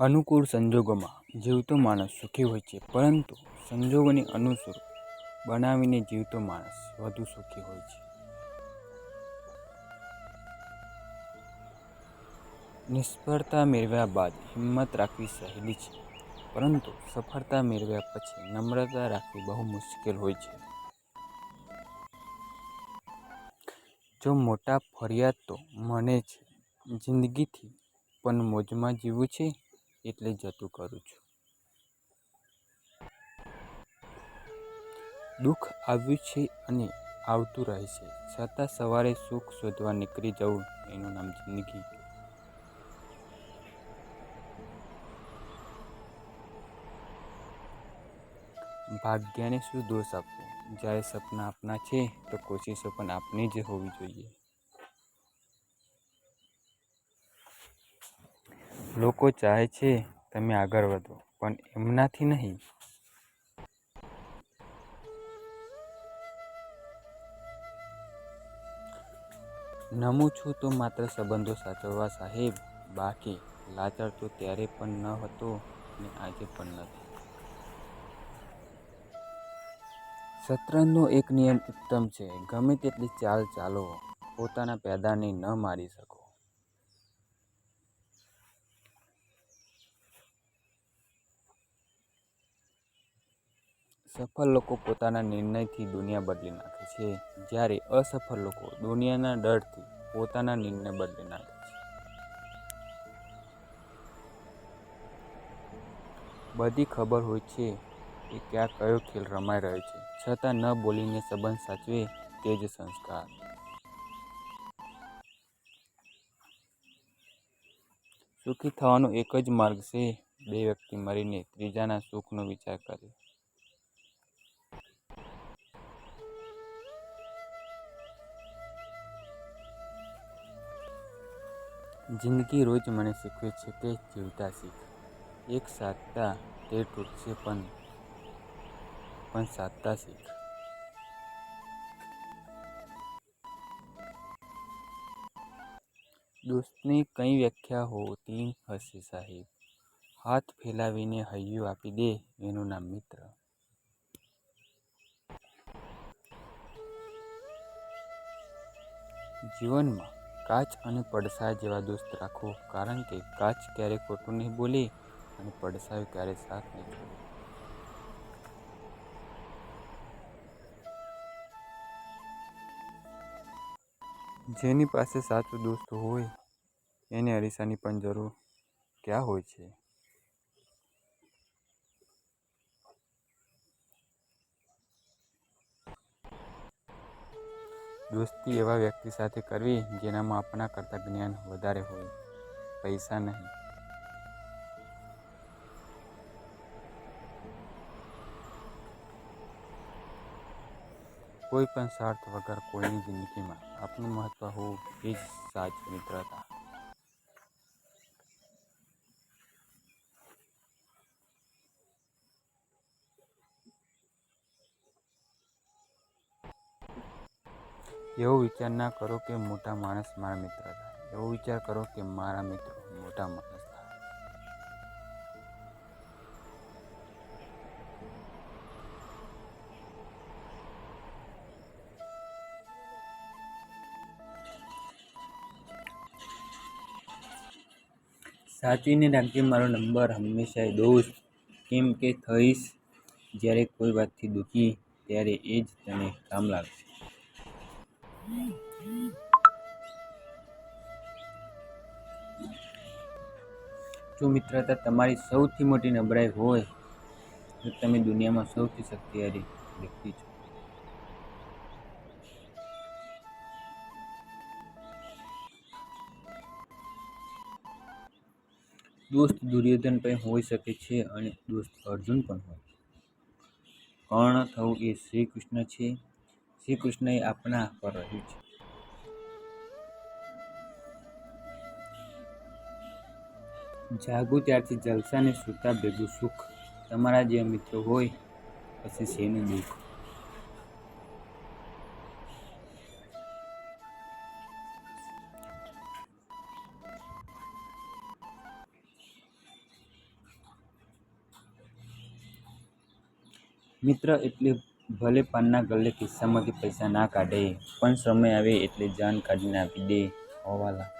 અનુકૂળ સંજોગોમાં જીવતો માણસ સુખી હોય છે, પરંતુ સંજોગોને અનુસૂર બનાવીને જીવતો માણસ વધુ સુખી હોય છે. નિષ્ફળતા મેળવ્યા બાદ હિંમત રાખવી સહેલી છે, પરંતુ સફળતા મેળવ્યા પછી નમ્રતા રાખવી બહુ મુશ્કેલ હોય છે. જો મોટા ફરિયાદ તો મને છે જિંદગીથી પણ મોજમાં જીવવું છે? એટલે જતું કરું છું. દુઃખ આવ્યું છે અને આવતું રહે છે. છતાં સવારે સુખ શોધવા નીકળી જવું એનું નામ જિંદગી. ભાગ્યને શું દોષ આપવો? જ્યારે સપના આપના છે, તો કોશિશો પણ આપની જ હોવી જોઈએ. લોકો ચાહે છે તમે આગળ વધો, પણ એમનાથી નહીં. નમું છું તો માત્ર સંબંધો સાચવવા સાહેબ, બાકી લાચાર તો ત્યારે પણ ન હતો અને આજે પણ નથી. શતરંજનો એક નિયમ ઉત્તમ છે, ગમે તેટલી ચાલ ચાલો પોતાના પેદાને ન મારી શકો. સફળ લોકો પોતાના નિર્ણયથી દુનિયા બદલી નાખે છે. જ્યારે અસફળ લોકો દુનિયાના ડરથી પોતાના નિર્ણય બદલી નાખે છે. બધી ખબર હોય છે કે ક્યાં કયો ખેલ રમાઈ રહ્યો છે. છતાં ન બોલીને સંબંધ સાચવે તે જ સંસ્કાર. સુખી થવાનો એક જ માર્ગ છે બે વ્યક્તિ મળીને ત્રીજાના સુખનો વિચાર કરે. જિંદગી રોજ મને શીખવે છે કે જીવતા શીખ. એક સાધતા તે તૂટશે પણ પણ સાધતા શીખ. દોસ્તની કઈ વ્યાખ્યા હોતી હશે સાહેબ? હાથ ફેલાવીને હૈયું આપી દે એનું નામ મિત્ર. જીવનમાં કાચ અને પડસા જેવા દોસ્ત રાખો. કારણ કે કાચ ક્યારેય ખોટું નહીં બોલે અને પડછાયો ક્યારેય સાથ નહીં જેની પાસે સાચો દોસ્ત હોય, એને અરીસાની પણ જરૂર ક્યાં હોય છે? દોસ્તી એવા વ્યક્તિ સાથે કરવી જેનામાં આપણા કરતાં જ્ઞાન વધારે હોય. પૈસા નહીં. કોઈ પણ સ્વાર્થ વગર કોઈની જિંદગીમાં આપનું મહત્વ હોવું એ જ સાચી મિત્રતા. એવો વિચાર ના કરો કે મોટા માણસ મારા મિત્ર થાય. એવો વિચાર કરો કે મારા મિત્રો મોટા માણસ થાય. સાચવીને રાખજે, મારો નંબર હંમેશા દોસ્ત કેમ કે થઈશ જ્યારે કોઈ વાતથી દુઃખી, ત્યારે એ જ તને કામ લાગશે. જો મિત્રતા તમારી સૌથી મોટી નબળાઈ હોય, તો તમે દુનિયામાં સૌથી શક્તિશાળી વ્યક્તિ છો. દોસ્ત દુર્યોધન પણ હોઈ શકે છે અને દોસ્ત અર્જુન પણ હોય કર્ણ થવું એ શ્રી કૃષ્ણ છે? શ્રી કૃષ્ણએ આપણા પર રહ્યું છે. જાગુ ત્યારથી જલસાને સુતા ભેગું સુખ તમારા જે મિત્રો હોય પછી શેનું દુઃખ? મિત્ર એટલે ભલે પાનના ગલ્લે ખિસ્સામાંથી પૈસા ના કાઢે, પણ સમય આવે એટલે જાન કાઢીને આપી દે. હવાલા